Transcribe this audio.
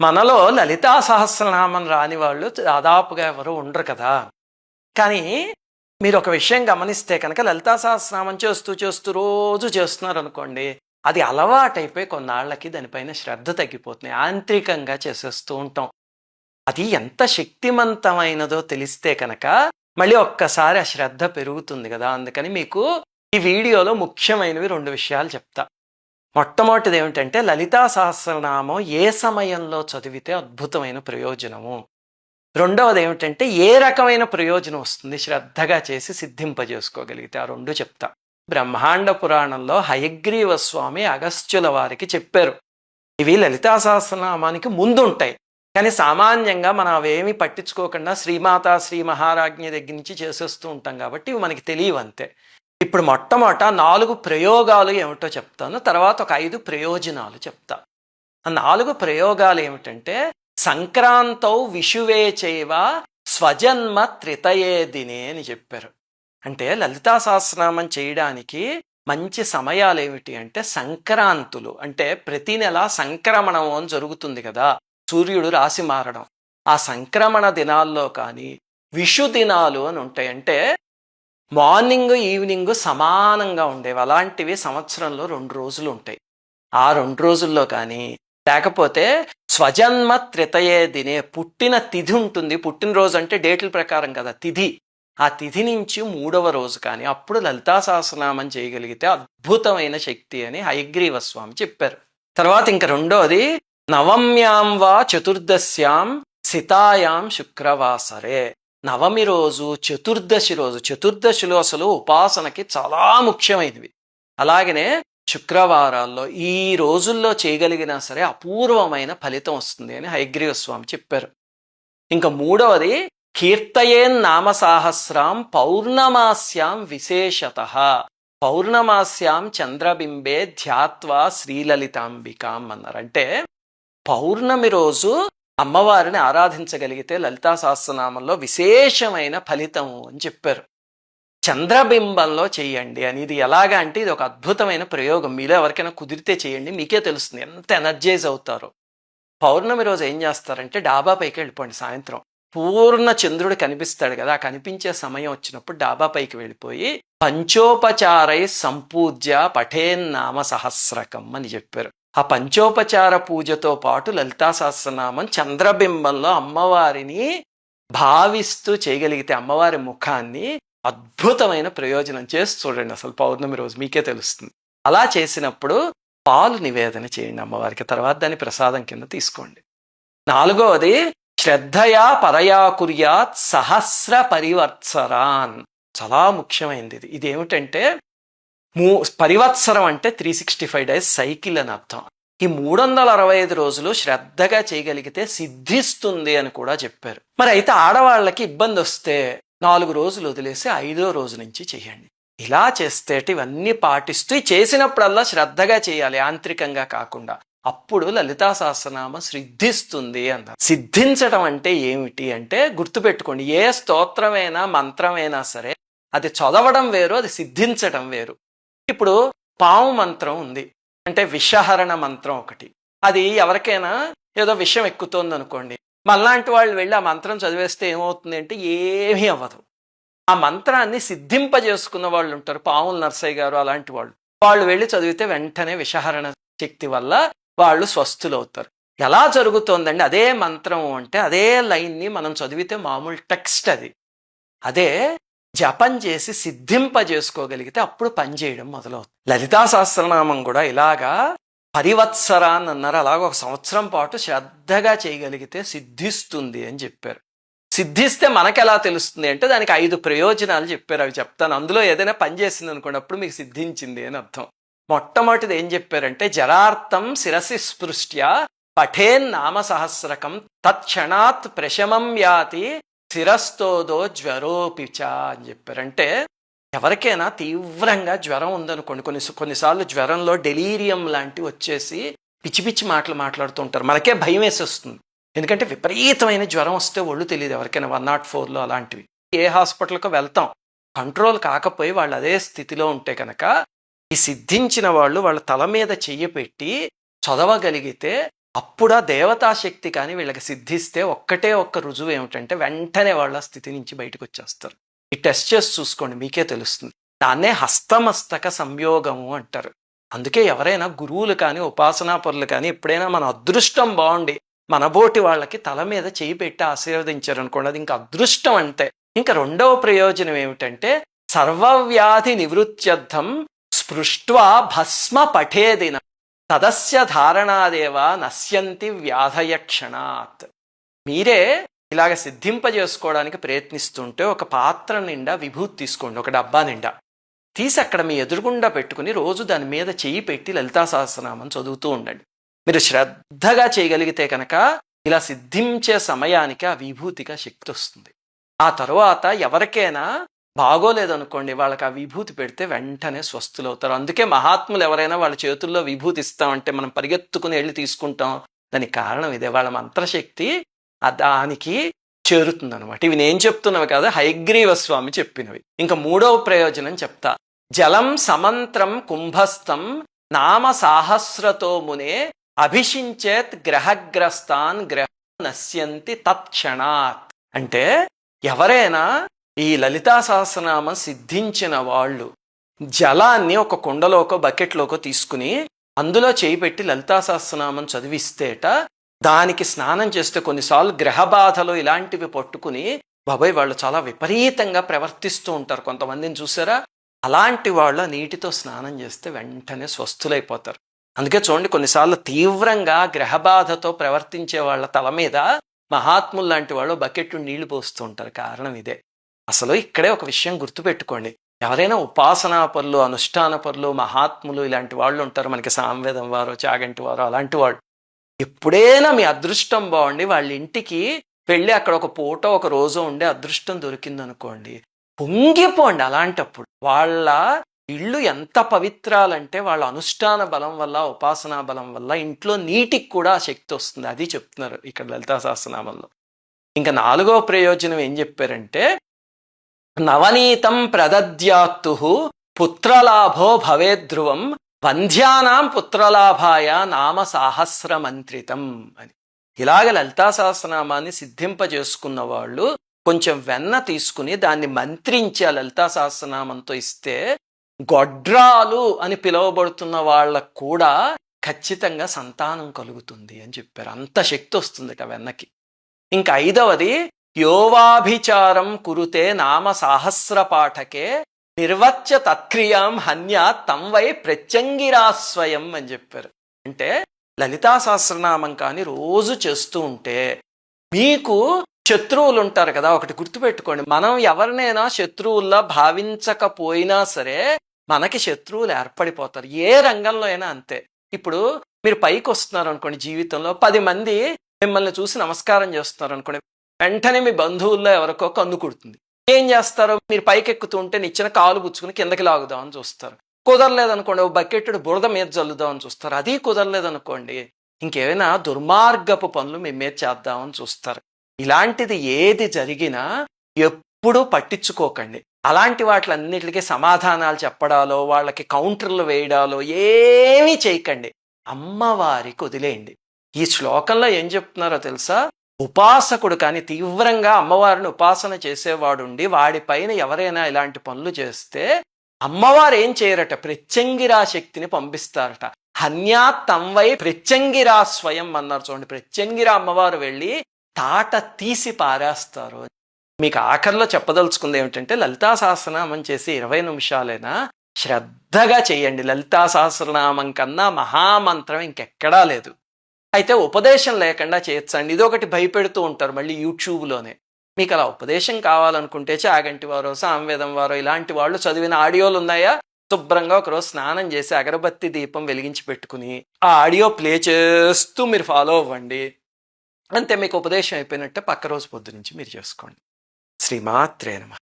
మనలో లలితా సహస్రనామం రాని వాళ్ళు దాదాపుగా ఎవరు ఉండరు కదా. కానీ మీరు ఒక విషయం గమనిస్తే కనుక లలితా సహస్రనామం చేస్తూ చేస్తూ రోజు చేస్తున్నారు అనుకోండి అది అలవాటైపోయి కొన్నాళ్ళకి దానిపైన శ్రద్ధ తగ్గిపోతుంది. యాంత్రికంగా చేసేస్తూ ఉంటాం. అది ఎంత శక్తివంతమైనదో తెలిస్తే కనుక మళ్ళీ ఒక్కసారి ఆ శ్రద్ధ పెరుగుతుంది కదా. అందుకని మీకు ఈ వీడియోలో ముఖ్యమైనవి రెండు విషయాలు చెప్తా. మొట్టమొదటిది ఏమిటంటే లలితా సహస్రనామం ఏ సమయంలో చదివితే అద్భుతమైన ప్రయోజనము? రెండవది ఏమిటంటే ఏ రకమైన ప్రయోజనం వస్తుంది? శ్రద్ధగా చేసి సిద్ధింపజేసుకోగలిగితే ఆ రెండు చెప్తా. బ్రహ్మాండ పురాణంలో హయగ్రీవ స్వామి అగస్త్యుల వారికి చెప్పారు. ఇవి లలితా సహస్రనామానికి ముందు ఉంటాయి కానీ సామాన్యంగా మనం అవేమి పట్టించుకోకుండా శ్రీమాత శ్రీ మహారాజ్ఞి దగ్గర నుంచి చేసేస్తూ ఉంటాం కాబట్టి ఇవి మనకి తెలియవంతే. ఇప్పుడు మొట్టమొదట నాలుగు ప్రయోగాలు ఏమిటో చెప్తాను. తర్వాత ఒక ఐదు ప్రయోజనాలు చెప్తా. ఆ నాలుగు ప్రయోగాలు ఏమిటంటే సంక్రాంతౌ విషువే చేవ స్వజన్మ త్రితయే దినే అని చెప్పారు. అంటే లలితా సహస్రనామం చేయడానికి మంచి సమయాలు ఏమిటి అంటే సంక్రాంతులు. అంటే ప్రతి నెల సంక్రమణం అని జరుగుతుంది కదా సూర్యుడు రాశి మారడం. ఆ సంక్రమణ దినాల్లో కానీ విషు దినాలు అని ఉంటాయి. అంటే మార్నింగ్ ఈవినింగ్ సమానంగా ఉండేవి. అలాంటివి సంవత్సరంలో రెండు రోజులు ఉంటాయి. ఆ రెండు రోజుల్లో కానీ లేకపోతే స్వజన్మ త్రితయే దినే పుట్టిన తిథి ఉంటుంది. పుట్టినరోజు అంటే డేట్ల ప్రకారం కదా తిథి. ఆ తిథి నుంచి మూడవ రోజు కానీ అప్పుడు లలితా సహస్రనామం చేయగలిగితే అద్భుతమైన శక్తి అని హయగ్రీవ స్వామి చెప్పారు. తర్వాత ఇంక రెండోది నవమ్యాం వా చతుర్దశ్యాం సితాయాం శుక్రవాసరే. నవమి రోజు చతుర్దశి రోజు. చతుర్దశిలో అసలు ఉపాసనకి చాలా ముఖ్యమైనవి. అలాగనే శుక్రవారాల్లో ఈ రోజుల్లో చేయగలిగినా సరే అపూర్వమైన ఫలితం వస్తుంది అని హయగ్రీవ స్వామి చెప్పారు. ఇంకా మూడవది కీర్తయేన్ నామ సాహస్రాం పౌర్ణమాస్యాం విశేషత. పౌర్ణమాస్యాం చంద్రబింబే ధ్యాత్వా శ్రీలలితాంబికాం అన్నారు. అంటే పౌర్ణమి రోజు అమ్మవారిని ఆరాధించగలిగితే లలితా సహస్రనామంలో విశేషమైన ఫలితం అని చెప్పారు. చంద్రబింబంలో చేయండి అని. ఇది ఎలాగా అంటే ఇది ఒక అద్భుతమైన ప్రయోగం. మీలో ఎవరికైనా కుదిరితే చేయండి. మీకే తెలుస్తుంది ఎంత ఎనర్జైజ్ అవుతారో. పౌర్ణమి రోజు ఏం చేస్తారంటే డాబా పైకి వెళ్ళిపోండి సాయంత్రం. పూర్ణ చంద్రుడు కనిపిస్తాడు కదా ఆ కనిపించే సమయం వచ్చినప్పుడు డాబా పైకి వెళ్ళిపోయి పంచోపచారై సంపూజ్య పఠేన్నామ సహస్రకం అని చెప్పారు. ఆ పంచోపచార పూజతో పాటు లలితా సహస్రనామం చంద్రబింబంలో అమ్మవారిని భావిస్తూ చేయగలిగితే అమ్మవారి ముఖాన్ని అద్భుతమైన ప్రయోజనం చేసి చూడండి. అసలు పౌర్ణమి రోజు మీకే తెలుస్తుంది. అలా చేసినప్పుడు పాలు నివేదన చేయండి అమ్మవారికి. తర్వాత దాన్ని ప్రసాదం కింద తీసుకోండి. నాలుగవది శ్రద్ధయా పరయా కుర్యాత్ సహస్ర పరివర్త్సరాన్ చాలా ముఖ్యమైనది ఇది. ఇదేమిటంటే మూ పరివత్సరం అంటే three sixty five days cycle అని అర్థం. ఈ మూడు వందల అరవై ఐదు రోజులు శ్రద్ధగా చేయగలిగితే సిద్ధిస్తుంది అని కూడా చెప్పారు. మరి అయితే ఆడవాళ్ళకి ఇబ్బంది వస్తే నాలుగు రోజులు వదిలేసి ఐదో రోజు నుంచి చేయండి. ఇలా చేస్తే ఇవన్నీ పాటిస్తూ చేసినప్పుడల్లా శ్రద్ధగా చేయాలి యాంత్రికంగా కాకుండా. అప్పుడు లలితా సహస్రనామ సిద్ధిస్తుంది అన్నారు సిద్ధించడం అంటే ఏమిటి అంటే గుర్తుపెట్టుకోండి ఏ స్తోత్రమైనా మంత్రమైనా సరే అది చదవడం వేరు అది సిద్ధించడం వేరు. ఇప్పుడు పాము మంత్రం ఉంది. అంటే విషహరణ మంత్రం ఒకటి. అది ఎవరికైనా ఏదో విషయం ఎక్కుతోంది అనుకోండి మళ్ళాంటి వాళ్ళు వెళ్ళి ఆ మంత్రం చదివేస్తే ఏమవుతుంది అంటే ఏమీ అవ్వదు. ఆ మంత్రాన్ని సిద్ధింపజేసుకున్న వాళ్ళు ఉంటారు. పాముల నర్సయ్య గారు అలాంటి వాళ్ళు. వాళ్ళు వెళ్ళి చదివితే వెంటనే విషహరణ శక్తి వల్ల వాళ్ళు స్వస్థులవుతారు. ఎలా జరుగుతోందండి? అదే మంత్రం అంటే అదే లైన్ని మనం చదివితే మామూలు టెక్స్ట్ అది. అదే జపం చేసి సిద్ధింపజేసుకోగలిగితే అప్పుడు పనిచేయడం మొదలవుతుంది. లలితా సహస్రనామం కూడా ఇలాగా పరివత్సరా అని అన్నారు అలాగ ఒక సంవత్సరం పాటు శ్రద్ధగా చేయగలిగితే సిద్ధిస్తుంది అని చెప్పారు. సిద్ధిస్తే మనకెలా తెలుస్తుంది అంటే దానికి ఐదు ప్రయోజనాలు చెప్పారు అవి చెప్తాను. అందులో ఏదైనా పని చేసింది అనుకోండి అప్పుడు మీకు సిద్ధించింది అని అర్థం. మొట్టమొదటిది ఏం చెప్పారంటే జరార్థం శిరసి స్పృష్ట్యా పఠేన్ నామ సహస్రకం తత్క్షణాత్ ప్రశమం యాతి శిరస్తోదో జ్వరోపిచ అని చెప్పారంటే ఎవరికైనా తీవ్రంగా జ్వరం ఉందనుకోండి. కొన్ని కొన్నిసార్లు జ్వరంలో డెలీరియం లాంటివి వచ్చేసి పిచ్చి పిచ్చి మాటలు మాట్లాడుతూ ఉంటారు. మనకే భయం వేసేస్తుంది. ఎందుకంటే విపరీతమైన జ్వరం వస్తే ఒళ్ళు తెలియదు ఎవరికైనా వన్ నాట్ ఫోర్లో అలాంటివి. ఏ హాస్పిటల్కో వెళ్తాం. కంట్రోల్ కాకపోయి వాళ్ళు అదే స్థితిలో ఉంటే కనుక ఈ సిద్ధించిన వాళ్ళు వాళ్ళ తల మీద చెయ్యి పెట్టి చదవగలిగితే అప్పుడా దేవతాశక్తి కానీ వీళ్ళకి సిద్ధిస్తే ఒక్కటే ఒక్క రుజువు ఏమిటంటే వెంటనే వాళ్ళ స్థితి నుంచి బయటకు వచ్చేస్తారు. ఈ టెస్ట్ చేసి చూసుకోండి మీకే తెలుస్తుంది. దాన్నే హస్తమస్తక సంయోగము అంటారు. అందుకే ఎవరైనా గురువులు కానీ ఉపాసనాపరులు కానీ ఎప్పుడైనా మన అదృష్టం బాగుండి మనబోటి వాళ్ళకి తల మీద చేయి పెట్టి ఆశీర్వదించారనుకోండి అది ఇంకా అదృష్టం అంటే ఇంకా రెండవ ప్రయోజనం ఏమిటంటే సర్వవ్యాధి నివృత్త్యర్థం స్పృష్ట్వా భస్మ పఠేదిన తదస్య ధారణాదేవ నశ్యంతి వ్యాధయక్షణాత్. మీరే ఇలాగ సిద్ధింపజేసుకోవడానికి ప్రయత్నిస్తుంటే ఒక పాత్ర నిండా విభూతి తీసుకోండి ఒక డబ్బా నిండా. తీసి అక్కడ మీ ఎదురుగుండా పెట్టుకుని రోజు దాని మీద చెయ్యి పెట్టి లలితా సహస్రనామం చదువుతూ ఉండండి. మీరు శ్రద్ధగా చేయగలిగితే కనుక ఇలా సిద్ధించే సమయానికి ఆ విభూతిగా శక్తి వస్తుంది. ఆ తరువాత ఎవరికైనా బాగోలేదనుకోండి వాళ్ళకి ఆ విభూతి పెడితే వెంటనే స్వస్థులు అవుతారు అందుకే మహాత్ములు ఎవరైనా వాళ్ళ చేతుల్లో విభూతి ఇస్తామంటే మనం పరిగెత్తుకుని వెళ్ళి తీసుకుంటాం. దానికి కారణం ఇదే వాళ్ళ మంత్రశక్తి దానికి చేరుతుంది అనమాట ఇవి నేను చెప్తున్నవి కాదు హైగ్రీవ స్వామి చెప్పినవి. ఇంకా మూడవ ప్రయోజనం చెప్తా. జలం సమంత్రం కుంభస్థం నామ సాహస్రతో మునే అభిషించేత్ గ్రహగ్రస్తాన్ గ్రహ నశ్యంతి తత్క్షణాత్. అంటే ఎవరైనా ఈ లలితా సహస్రనామం సిద్ధించిన వాళ్ళు జలాన్ని ఒక కుండలోకో బకెట్లోకో తీసుకుని అందులో చేయి పెట్టి లలితా సహస్రనామం చదివిస్తేట దానికి స్నానం చేస్తే కొన్నిసార్లు గ్రహ బాధలు ఇలాంటివి పట్టుకుని బాబాయ్ వాళ్ళు చాలా విపరీతంగా ప్రవర్తిస్తూ ఉంటారు కొంతమందిని చూసారా? అలాంటి వాళ్ళ నీటితో స్నానం చేస్తే వెంటనే స్వస్థులైపోతారు. అందుకే చూడండి కొన్నిసార్లు తీవ్రంగా గ్రహ బాధతో ప్రవర్తించే వాళ్ళ తల మీద మహాత్ములు లాంటి వాళ్ళు బకెట్ నీళ్ళు పోస్తూ ఉంటారు. కారణం ఇదే. అసలు ఇక్కడే ఒక విషయం గుర్తుపెట్టుకోండి. ఎవరైనా ఉపాసనా పనులు అనుష్ఠాన పనులు మహాత్ములు ఇలాంటి వాళ్ళు ఉంటారు. మనకి సాంవేదం వారు చాగంటి వారు అలాంటి వాళ్ళు. ఎప్పుడైనా మీ అదృష్టం బాగుండి వాళ్ళ ఇంటికి వెళ్ళి అక్కడ ఒక పూట ఒక రోజు ఉండే అదృష్టం దొరికిందనుకోండి. పొంగిపోండి అలాంటప్పుడు. వాళ్ళ ఇళ్ళు ఎంత పవిత్రాలంటే వాళ్ళ అనుష్ఠాన బలం వల్ల ఉపాసనా బలం వల్ల ఇంట్లో నీటికి కూడా ఆ శక్తి వస్తుంది. అది చెప్తున్నారు ఇక్కడ లలితా సహస్రనామంలో ఇంకా నాలుగో ప్రయోజనం ఏం చెప్పారంటే నవనీతం ప్రదద్యాత్తు పుత్రలాభో భవేద్ధ్రువం వంధ్యానాం పుత్రలాభాయ నామ సాహస్రమంత్రితం అని. ఇలాగ లలితా సహస్రనామాన్ని సిద్ధింపజేసుకున్న వాళ్ళు కొంచెం వెన్న తీసుకుని దాన్ని మంత్రించి ఆ లలితా సహస్రనామంతో ఇస్తే గొడ్రాలు అని పిలువబడుతున్న వాళ్ళకు కూడా ఖచ్చితంగా సంతానం కలుగుతుంది అని చెప్పారు. అంత శక్తి వస్తుంది ఆ వెన్నకి. ఇంకా ఐదవది యోవాభిచారం కురుతే నామ సాహస్ర పాఠకే తత్క్రియాం హన్యా తం వై ప్రత్యంగిరాస్వయం అని చెప్పారు. అంటే లలితా సహస్రనామం కానీ రోజు చేస్తూ ఉంటే మీకు శత్రువులు ఉంటారు కదా ఒకటి గుర్తుపెట్టుకోండి. మనం ఎవరినైనా శత్రువుల్లా భావించకపోయినా సరే మనకి శత్రువులు ఏర్పడిపోతారు. ఏ రంగంలో అయినా అంతే. ఇప్పుడు మీరు పైకి వస్తున్నారు అనుకోండి జీవితంలో పది మంది మిమ్మల్ని చూసి నమస్కారం చేస్తున్నారు అనుకోండి. వెంటనే మీ బంధువుల్లో ఎవరికో కన్ను కుడుతుంది. ఏం చేస్తారు మీరు పైకి నిచ్చిన కాలు పుచ్చుకుని కిందకి లాగుదామని చూస్తారు. కుదరలేదనుకోండి ఓ బకెట్టుడు బురద మీద జల్లుదామని చూస్తారు. అది కుదరలేదనుకోండి ఇంకేమైనా దుర్మార్గపు పనులు మీ మీద చేద్దామని చూస్తారు. ఇలాంటిది ఏది జరిగినా ఎప్పుడూ పట్టించుకోకండి. అలాంటి వాటిలన్నిటికీ సమాధానాలు చెప్పడాలో వాళ్ళకి కౌంటర్లు వేయడాలో ఏమీ చేయకండి. అమ్మవారికి వదిలేయండి. ఈ శ్లోకంలో ఏం చెప్తున్నారో తెలుసా? ఉపాసకుడు కానీ తీవ్రంగా అమ్మవారిని ఉపాసన చేసేవాడుండి వాడిపైన ఎవరైనా ఇలాంటి పనులు చేస్తే అమ్మవారు ఏం చేయరట? ప్రత్యంగిరా శక్తిని పంపిస్తారట. హన్యా తమ్వై ప్రత్యంగిరా స్వయం అన్నారు చూడండి. ప్రత్యంగిరా అమ్మవారు వెళ్ళి తాట తీసి పారేస్తారు. మీకు ఆఖరిలో చెప్పదలుచుకుంది ఏమిటంటే లలితా సహస్రనామం చేసి ఇరవై నిమిషాలైనా శ్రద్ధగా చేయండి. లలితా సహస్రనామం కన్నా మహామంత్రం ఇంకెక్కడా లేదు. అయితే ఉపదేశం లేకుండా చేయొచ్చండి. ఇది ఒకటి భయపెడుతూ ఉంటారు మళ్ళీ యూట్యూబ్లోనే. మీకు అలా ఉపదేశం కావాలనుకుంటే చాగంటి వారో సాంవేదం వారో ఇలాంటి వాళ్ళు చదివిన ఆడియోలు ఉన్నాయా శుభ్రంగా ఒకరోజు స్నానం చేసి అగరబత్తి దీపం వెలిగించి పెట్టుకుని ఆ ఆడియో ప్లే చేస్తూ మీరు ఫాలో అవ్వండి. అంతే మీకు ఉపదేశం అయిపోయినట్టే పక్క రోజు పొద్దు నుంచి మీరు చేసుకోండి. శ్రీమాత్రే నమ.